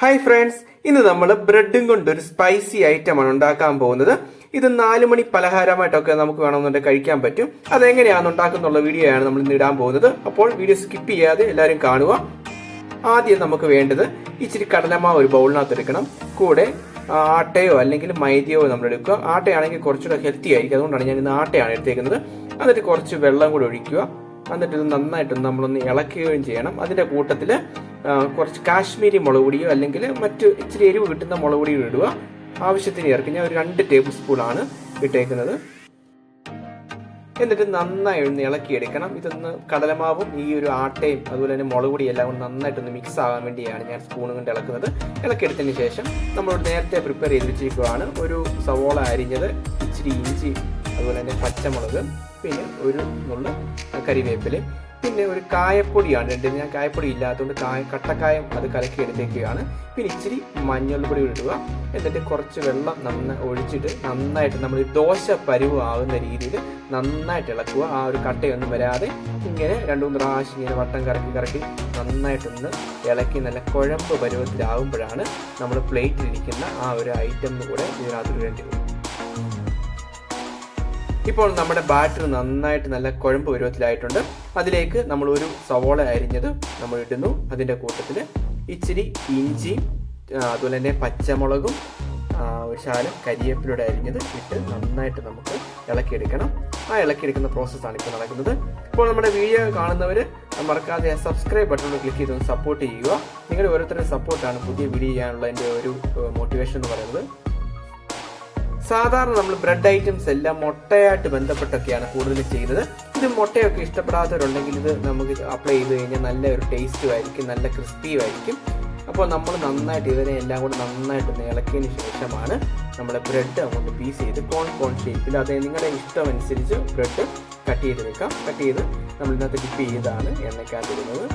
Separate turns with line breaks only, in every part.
Hi friends ഇന്ന് നമ്മൾ ബ്രെഡും കൊണ്ട് ഒരു സ്പൈസി ഐറ്റമാണ് ഉണ്ടാക്കാൻ പോകുന്നത്. ഇത് നാല് മണി പലഹാരമായിട്ടൊക്കെ നമുക്ക് വേണമെന്നുണ്ടെങ്കിൽ കഴിക്കാൻ പറ്റും. അതെങ്ങനെയാണ് ഉണ്ടാക്കുന്നുള്ള വീഡിയോ ആണ് നമ്മൾ ഇന്ന് ഇടാൻ പോകുന്നത്. അപ്പോൾ വീഡിയോ സ്കിപ്പ് ചെയ്യാതെ എല്ലാവരും കാണുക. ആദ്യം നമുക്ക് വേണ്ടത് ഇച്ചിരി കടലമാവ് ഒരു ബൗളിനകത്ത് എടുക്കണം. കൂടെ ആട്ടയോ അല്ലെങ്കിൽ മൈദയോ നമ്മൾ എടുക്കുക. ആട്ടയാണെങ്കിൽ കുറച്ചുകൂടെ ഹെൽത്തി ആയിരിക്കും. അതുകൊണ്ടാണ് ഞാൻ ഇന്ന് ആട്ടയാണ് എടുത്തേക്കുന്നത്. എന്നിട്ട് കുറച്ച് വെള്ളം കൂടി ഒഴിക്കുക. എന്നിട്ട് ഇത് നന്നായിട്ട് നമ്മളൊന്ന് ഇളക്കുകയും ചെയ്യണം. അതിന്റെ കൂട്ടത്തിൽ കുറച്ച് കാശ്മീരി മുളക് പൊടിയോ അല്ലെങ്കിൽ മറ്റു ഇച്ചിരി എരിവ് കിട്ടുന്ന മുളക് പൊടിയോ ഇടുക. ആവശ്യത്തിന് ഇറക്കി ഞാൻ ഒരു രണ്ട് ടേബിൾ സ്പൂൺ ആണ് ഇട്ടേക്കുന്നത്. എന്നിട്ട് നന്നായി ഒന്ന് ഇളക്കിയെടുക്കണം. ഇതൊന്ന് കടലമാവും ഈ ഒരു ആട്ടയും അതുപോലെ തന്നെ മുളക് പൊടി എല്ലാം കൂടി നന്നായിട്ടൊന്ന് മിക്സ് ആകാൻ വേണ്ടിയാണ് ഞാൻ സ്പൂൺ കൊണ്ട് ഇളക്കുന്നത്. ഇളക്കിയെടുത്തതിന് ശേഷം നമ്മൾ നേരത്തെ പ്രിപ്പയർ ചെയ്ത് വെച്ചിരിക്കുകയാണ് ഒരു സവോള അരിഞ്ഞത് ഇച്ചിരി ഇഞ്ചി അതുപോലെ തന്നെ പച്ചമുളക്. പിന്നെ ഒരു നുള്ള കരിവേപ്പില പിന്നെ ഒരു കായപ്പൊടിയാണ്. രണ്ടിന് ഞാൻ കായപ്പൊടി ഇല്ലാത്തതുകൊണ്ട് കായ കട്ടക്കായം അത് കലക്കി എടുത്തേക്കുകയാണ്. പിന്നെ ഇച്ചിരി മഞ്ഞൾപ്പൊടി ഇടുക. എന്നിട്ട് കുറച്ച് വെള്ളം നന്ന ഒഴിച്ചിട്ട് നന്നായിട്ട് നമ്മൾ ദോശ പരുവ് ആകുന്ന രീതിയിൽ നന്നായിട്ട് ഇളക്കുക. ആ ഒരു കട്ടയൊന്നും വരാതെ ഇങ്ങനെ രണ്ടു മൂന്ന് പ്രാവശ്യം ഇങ്ങനെ വട്ടം കറക്കി കറക്കി നന്നായിട്ടൊന്ന് ഇളക്കി നല്ല കുഴമ്പ് പരുവത്തിലാകുമ്പോഴാണ് നമ്മൾ പ്ലേറ്റിലിരിക്കുന്ന ആ ഒരു ഐറ്റം കൂടെ ഇതിനകത്ത് വേണ്ടി ഇപ്പോൾ നമ്മുടെ ബാറ്റർ നന്നായിട്ട് നല്ല കുഴമ്പ് പരുവത്തിലായിട്ടുണ്ട്. അതിലേക്ക് നമ്മൾ ഒരു സവോള അരിഞ്ഞത് നമ്മൾ ഇടുന്നു അതിന്റെ കൂട്ടത്തിൽ ഇച്ചിരി ഇഞ്ചി അതുപോലെ തന്നെ പച്ചമുളകും വിശാലം കരിയേപ്പിലൂടെ അരിഞ്ഞത് ഇട്ട് നന്നായിട്ട് നമുക്ക് ഇളക്കിയെടുക്കണം. ആ ഇളക്കിയെടുക്കുന്ന പ്രോസസ്സാണ് ഇപ്പോൾ നടക്കുന്നത്. ഇപ്പോൾ നമ്മുടെ വീഡിയോ കാണുന്നവർ മറക്കാതെ സബ്സ്ക്രൈബ് ബട്ടൺ ക്ലിക്ക് ചെയ്തൊന്ന് സപ്പോർട്ട് ചെയ്യുക. നിങ്ങളുടെ ഓരോരുത്തരുടെ സപ്പോർട്ടാണ് പുതിയ വീഡിയോ ചെയ്യാനുള്ള എന്റെ ഒരു മോട്ടിവേഷൻ എന്ന് പറയുന്നത്. സാധാരണ നമ്മൾ ബ്രെഡ് ഐറ്റംസ് എല്ലാം മുട്ടയായിട്ട് ബന്ധപ്പെട്ടൊക്കെയാണ് കൂടുതൽ ചെയ്യുന്നത്. ഇത് മുട്ടയൊക്കെ ഇഷ്ടപ്പെടാത്തവരുണ്ടെങ്കിൽ ഇത് നമുക്ക് അപ്ലൈ ചെയ്ത് കഴിഞ്ഞാൽ നല്ല ഒരു ടേസ്റ്റും ആയിരിക്കും നല്ല ക്രിസ്പിയും ആയിരിക്കും. അപ്പോൾ നമ്മൾ നന്നായിട്ട് ഇതിനെ എല്ലാം കൂടെ നന്നായിട്ട് ഇളക്കിയതിന് ശേഷമാണ് നമ്മൾ ബ്രെഡ് അങ്ങോട്ട് പീസ് ചെയ്ത് കോൺ കോൺ ഷേപ്പിൽ അത് നിങ്ങളുടെ ഇഷ്ടം അനുസരിച്ച് ബ്രെഡ് കട്ട് ചെയ്ത് വെക്കാം. കട്ട് ചെയ്ത് നമ്മൾ ഇതിനകത്ത് ഡിപ്പ് ചെയ്താണ് എണ്ണയ്ക്കകത്തിടുന്നത്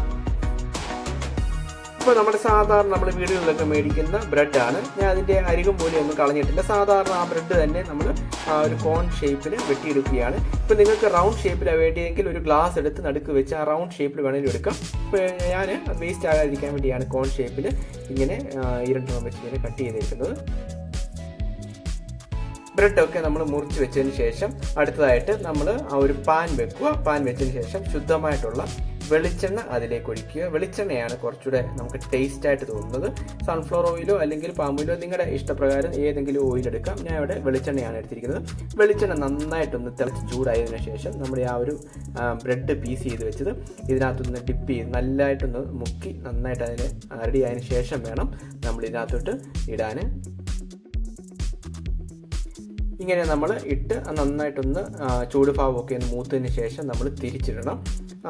ഇപ്പോൾ നമ്മുടെ സാധാരണ നമ്മൾ വീടുകളിലൊക്കെ മേടിക്കുന്ന ബ്രെഡാണ്. ഞാൻ അതിന്റെ അരികും പോലും ഒന്നും കളഞ്ഞിട്ടില്ല. സാധാരണ ആ ബ്രെഡ് തന്നെ നമ്മൾ ആ ഒരു കോൺ ഷേപ്പിൽ വെട്ടിയെടുക്കുകയാണ്. ഇപ്പോൾ നിങ്ങൾക്ക് റൗണ്ട് ഷേപ്പിലാണ് വേണ്ടിയെങ്കിൽ ഒരു ഗ്ലാസ് എടുത്ത് നടുക്ക് വെച്ച് ആ റൗണ്ട് ഷേപ്പിൽ വേണമെങ്കിലും എടുക്കാം. ഇപ്പോൾ ഞാൻ വേസ്റ്റ് ആകാതിരിക്കാൻ വേണ്ടിയാണ് കോൺ ഷേപ്പിൽ ഇങ്ങനെ ഇരണ്ടെണ്ണം വെച്ച് ഇങ്ങനെ കട്ട് ചെയ്തിരിക്കുന്നത്. ബ്രെഡൊക്കെ നമ്മൾ മുറിച്ച് വെച്ചതിന് ശേഷം അടുത്തതായിട്ട് നമ്മൾ ആ ഒരു പാൻ വെക്കുക. പാൻ വെച്ചതിന് ശേഷം ശുദ്ധമായിട്ടുള്ള വെളിച്ചെണ്ണ അതിലേക്ക് ഒഴിക്കുക. വെളിച്ചെണ്ണയാണ് കുറച്ചുകൂടെ നമുക്ക് ടേസ്റ്റ് ആയിട്ട് തോന്നുന്നത്. സൺഫ്ലവർ ഓയിലോ അല്ലെങ്കിൽ പാമ്പോയിലോ നിങ്ങളുടെ ഇഷ്ടപ്രകാരം ഏതെങ്കിലും ഓയിൽ എടുക്കാം. ഞാൻ ഇവിടെ വെളിച്ചെണ്ണയാണ് എടുത്തിരിക്കുന്നത്. വെളിച്ചെണ്ണ നന്നായിട്ടൊന്ന് തിളച്ച് ചൂടായതിനു ശേഷം നമ്മുടെ ആ ഒരു ബ്രെഡ് പീസ് ചെയ്ത് വെച്ചത് ഇതിനകത്തൊന്ന് ഡിപ്പ് ചെയ്ത് നല്ലതായിട്ടൊന്ന് മുക്കി നന്നായിട്ട് അതിന് റെഡി ആയതിനു ശേഷം വേണം നമ്മൾ ഇതിനകത്തോട്ട് ഇടാൻ. ഇങ്ങനെ നമ്മൾ ഇട്ട് നന്നായിട്ടൊന്ന് ചൂട് ഭാവമൊക്കെ ഒന്ന് മൂത്തതിന് ശേഷം നമ്മൾ തിരിച്ചിടണം.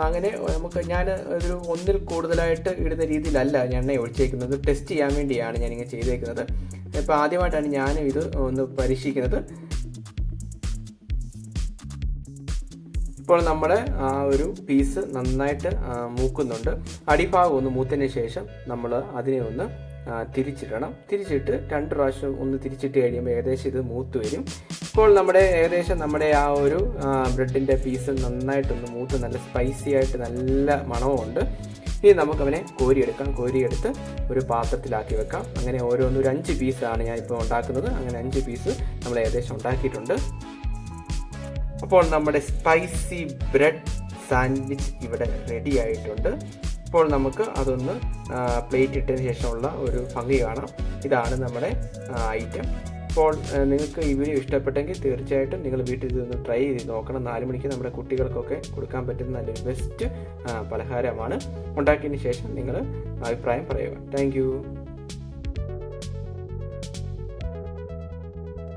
അങ്ങനെ നമുക്ക് ഞാൻ ഒരു ഒന്നിൽ കൂടുതലായിട്ട് ഇടുന്ന രീതിയിലല്ല എണ്ണ ഒഴിച്ചേക്കുന്നത്. ടെസ്റ്റ് ചെയ്യാൻ വേണ്ടിയാണ് ഞാനിങ്ങനെ ചെയ്തേക്കുന്നത്. ഇപ്പോൾ ആദ്യമായിട്ടാണ് ഞാൻ ഇത് ഒന്ന് പരീക്ഷിക്കുന്നത്. ഇപ്പോൾ നമ്മുടെ ആ ഒരു പീസ് നന്നായിട്ട് മൂക്കുന്നുണ്ട്. അടിഭാഗം ഒന്ന് മൂത്തതിന് ശേഷം നമ്മൾ അതിനെ ഒന്ന് തിരിച്ചിടണം. തിരിച്ചിട്ട് രണ്ട് പ്രാവശ്യം ഒന്ന് തിരിച്ചിട്ട് കഴിയുമ്പോൾ ഏകദേശം ഇത് മൂത്ത് വരും. ഇപ്പോൾ നമ്മുടെ ഏകദേശം നമ്മുടെ ആ ഒരു ബ്രെഡിന്റെ പീസ് നന്നായിട്ടൊന്ന് മൂത്ത് നല്ല സ്പൈസി ആയിട്ട് നല്ല മണവുമുണ്ട്. ഇനി നമുക്കവനെ കോരിയെടുക്കാം. കോരിയെടുത്ത് ഒരു പാത്രത്തിലാക്കി വെക്കാം. അങ്ങനെ ഓരോന്നും ഒരു അഞ്ച് പീസാണ് ഞാൻ ഇപ്പോൾ ഉണ്ടാക്കുന്നത്. അങ്ങനെ അഞ്ച് പീസ് നമ്മൾ ഏകദേശം ഉണ്ടാക്കിയിട്ടുണ്ട്. അപ്പോൾ നമ്മുടെ സ്പൈസി ബ്രെഡ് സാൻഡ്വിച്ച് ഇവിടെ റെഡി ആയിട്ടുണ്ട്. ഇപ്പോൾ നമുക്ക് അതൊന്ന് പ്ലേറ്റ് ഇട്ടതിന് ശേഷമുള്ള ഒരു ഭംഗി കാണാം. ഇതാണ് നമ്മുടെ ഐറ്റം ഇപ്പോൾ നിങ്ങൾക്ക് ഈ വീഡിയോ ഇഷ്ടപ്പെട്ടെങ്കിൽ തീർച്ചയായിട്ടും നിങ്ങൾ വീട്ടിൽ ഇതൊന്ന് ട്രൈ ചെയ്ത് നോക്കണം. നാല് മണിക്ക് നമ്മുടെ കുട്ടികൾക്കൊക്കെ കൊടുക്കാൻ പറ്റുന്ന നല്ലൊരു ബെസ്റ്റ് പലഹാരമാണ്. ഉണ്ടാക്കിയതിന് ശേഷം നിങ്ങൾ അഭിപ്രായം പറയുക. താങ്ക്